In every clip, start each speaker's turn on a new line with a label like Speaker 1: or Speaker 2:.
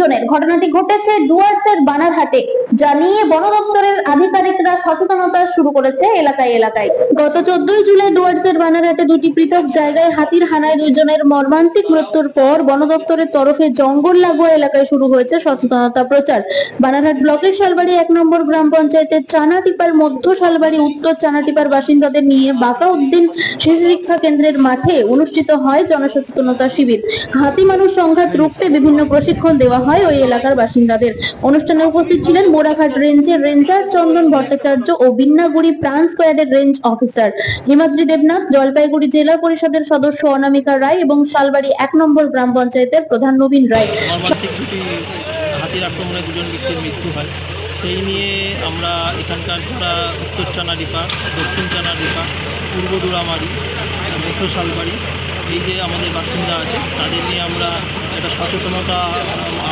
Speaker 1: দুজনের। ঘটনাটি ঘটেছে ডুয়ার্সের বানারহাটে জানিয়ে বন দপ্তরের আধিকারিকরা সচেতনতা শুরু করেছে এলাকায় এলাকায়। গত চোদ্দই জুলাই ডুয়ার্সের বানারহাটে দুটি পৃথক জায়গায় হাতির হানায় দুজনের মর্মান্তিক মৃত্যুর পর বন দপ্তরের তরফে জঙ্গল লাগোয়া এলাকায় শুরু হয়েছে সচেতনতা প্রচার। বানারহাট ব্লকের শালবাড়ি এক নম্বর গ্রাম পঞ্চায়েতের চানাটিপার মধ্য শালবাড়ি, উত্তর চানাটিপার বাসিন্দাদের নিয়ে বাকাউদ্দিন শিশু শিক্ষা কেন্দ্রের মাঠে অনুষ্ঠিত হয় জনসচেতনতা শিবির। হাতি মানুষ সংঘাত রুখতে বিভিন্ন প্রশিক্ষণ দেওয়া হয়। ওই এলাকার বাসিন্দাদের। অনুষ্ঠানে উপস্থিত ছিলেন মোড়াঘাট রেঞ্জের রেঞ্জার চন্দন ভট্টাচার্য ও বিন্নাগুড়ি প্রাণ স্কোয়াডের রেঞ্জ অফিসার। হিমাদ্রি দেবনাথ, জলপাইগুড়ি জেলা পরিষদের সদস্য অনামিকা রায় এবং শালবাড়ি এক নম্বর গ্রাম পঞ্চায়েতের প্রধান নবীন রায়।
Speaker 2: হাতির আক্রমণে দুজন ব্যক্তির মৃত্যু হয়। সেই নিয়ে আমরা এখানকার যারা উত্তর চানাডিপা, দক্ষিণ চানাডিপা, পূর্ব দুরামারি, মধ্য শালবাড়ি এই যে আমাদের বাসিন্দা আছে তাদের নিয়ে আমরা একটা সচেতনতা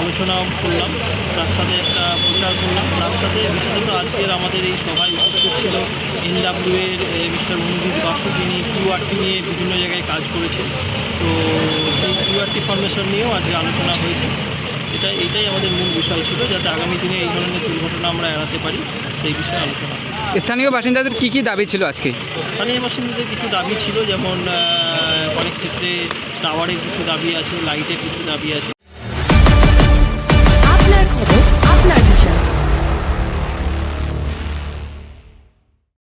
Speaker 2: আলোচনা করলাম। তার সাথে একটা প্রচার করলাম। তার সাথে বিশেষত আজকের আমাদের এই সভায় উপস্থিত ছিল এনডাব্লিউ এর মিস্টার মনোজিৎ বাসু যিনি কিউআরটি নিয়ে বিভিন্ন জায়গায় কাজ করেছে তো সেই কিউআরটি ফরমেশন নিয়েও আজকে আলোচনা হয়েছে। এটা এটাই আমাদের মূল বিষয় ছিল যাতে আগামী দিনে এই ধরনের দুর্ঘটনা আমরা এড়াতে পারি সেই বিষয়ে আলোচনা।
Speaker 3: স্থানীয় বাসিন্দাদের কি কি দাবি ছিল আজকে?
Speaker 2: স্থানীয় বাসিন্দাদের কিছু দাবি ছিল যেমন অনেক ক্ষেত্রে টাওয়ারের কিছু দাবি আছে লাইটের কিছু দাবি আছে।